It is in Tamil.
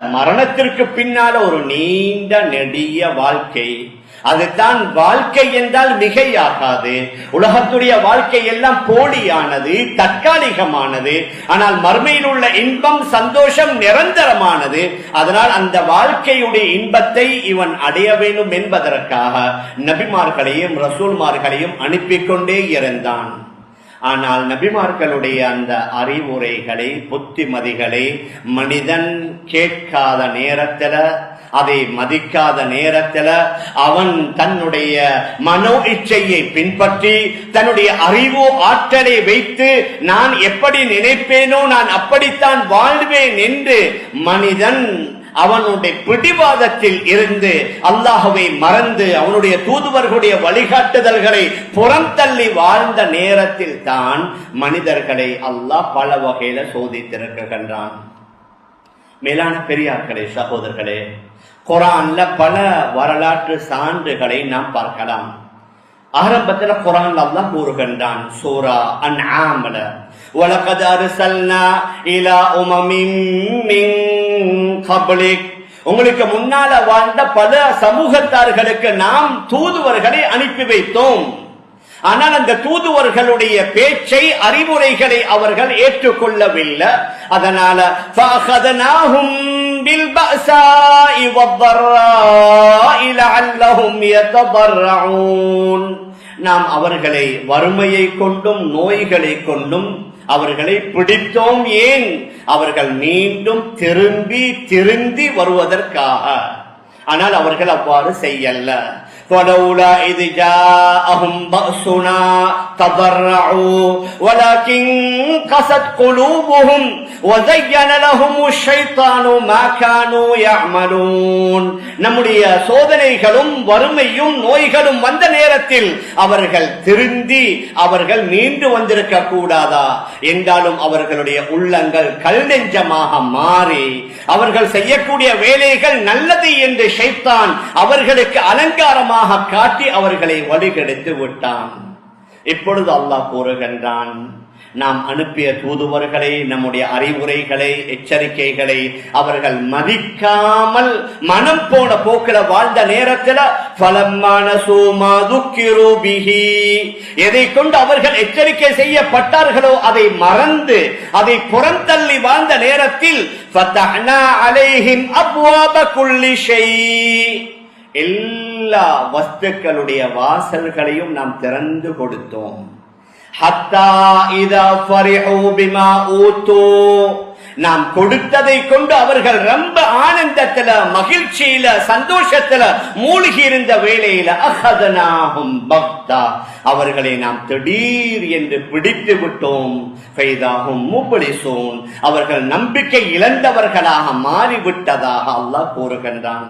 மரணத்திற்கு பின்னால ஒரு நீண்ட நெடிய வாழ்க்கை. அதுதான் வாழ்க்கை என்றால் மிகையாகாது. உலகத்துடைய வாழ்க்கை எல்லாம் போலியானது தற்காலிகமானது. ஆனால் மர்மையில் உள்ள இன்பம் சந்தோஷம் நிரந்தரமானது. அதனால் அந்த வாழ்க்கையுடைய இன்பத்தை இவன் அடைய வேண்டும் என்பதற்காக நபிமார்களையும் ரசூல்மார்களையும் அனுப்பிக்கொண்டே இருந்தான். ஆனால் நபிமார்களுடைய அந்த அறிவுரைகளை புத்திமதிகளை மனிதன் கேட்காத நேரத்தில் அதை மதிக்காத நேரத்தில் அவன் தன்னுடைய மனோ இச்சையை பின்பற்றி தன்னுடைய அறிவு ஆற்றலை வைத்து நான் எப்படி நினைப்பேனோ நான் அப்படித்தான் வாழ்வேன் என்று மனிதன் அவனுடைய பிடிவாதத்தில் இருந்து அல்லாஹுவை மறந்து அவனுடைய தூதுவர்களுடைய வழிகாட்டுதல்களை புறந்தள்ளி வாழ்ந்த நேரத்தில் தான் மனிதர்களை அல்லாஹ் பல வகையில சோதித்திருக்கின்றான் மேலான பெரியார்களே சகோதரர்களே குரான்ல பல வரலாற்று சான்றுகளை நாம் பார்க்கலாம் ஆரம்பத்துல குரான் அல்லாஹ் கூறுகின்றான் சூரா அன் ஆமல وَلَقَدْ أَرْسَلْنَا إِلَى أُمَمٍ مِّن கபலிக் உங்களுக்கு முன்னால வாழ்ந்த பல சமூகத்தார்களுக்கு நாம் தூதுவர்களை அனுப்பி வைத்தோம். ஆனால் அந்த தூதுவர்களுடைய பேச்சை அறிவுரைகளை அவர்கள் ஏற்றுக்கொள்ளவில்லை. அதனால நாம் அவர்களை வறுமையை கொண்டும் நோய்களை கொண்டும் அவர்களை பிடித்தோம் ஏன்? அவர்கள் மீண்டும் திரும்பி திருந்தி வருவதற்காக. ஆனால் அவர்கள் அவ்வாறு செய்யல்ல فلولا إذ جاءهم بأسنا تضرعوا ولكن قست قلوبهم وزين لهم الشيطان ما كانوا يعملون நம்முடைய சோதனைகளும் வறுமையும் நோய்களும் வந்த நேரத்தில் அவர்கள் திருந்தி அவர்கள் மீண்டு வந்திருக்க கூடாதா என்றாலும் அவர்களுடைய உள்ளங்கள் கல் நெஞ்சமாக மாறி அவர்கள் செய்யக்கூடிய வேலைகள் நல்லது என்று ஷைத்தான் அவர்களுக்கு அலங்காரமாக காட்டி அவர்களை வழிகெடுத்து விட்டான். இப்பொழுது அல்லாஹ் கூறுகின்றான் நாம் அனுப்பிய தூதுவர்களை நம்முடைய அறிவுரைகளை எச்சரிக்கைகளை அவர்கள் மதிக்காமல் மனம் போன போக்கில வாழ்ந்த நேரத்தில் எதை கொண்டு அவர்கள் எச்சரிக்கை செய்யப்பட்டார்களோ அதை மறந்து அதை புறந்தள்ளி வாழ்ந்த நேரத்தில் எல்லா வஸ்துக்களுடைய வாசல்களையும் நாம் திறந்து கொடுத்தோம். ஹத்தா இதா நாம் கொடுத்ததை கொண்டு அவர்கள் ரொம்ப ஆனந்தத்துல மகிழ்ச்சியில சந்தோஷத்துல மூழ்கி இருந்த வேளையில அகதனாகும் பக்தா. அவர்களை நாம் திடீர் என்று பிடித்து விட்டோம். ஃபைதாகும் முபலிசோன். அவர்கள் நம்பிக்கை இழந்தவர்களாக மாறிவிட்டதாக அல்லாஹ் கூறுகின்றான்.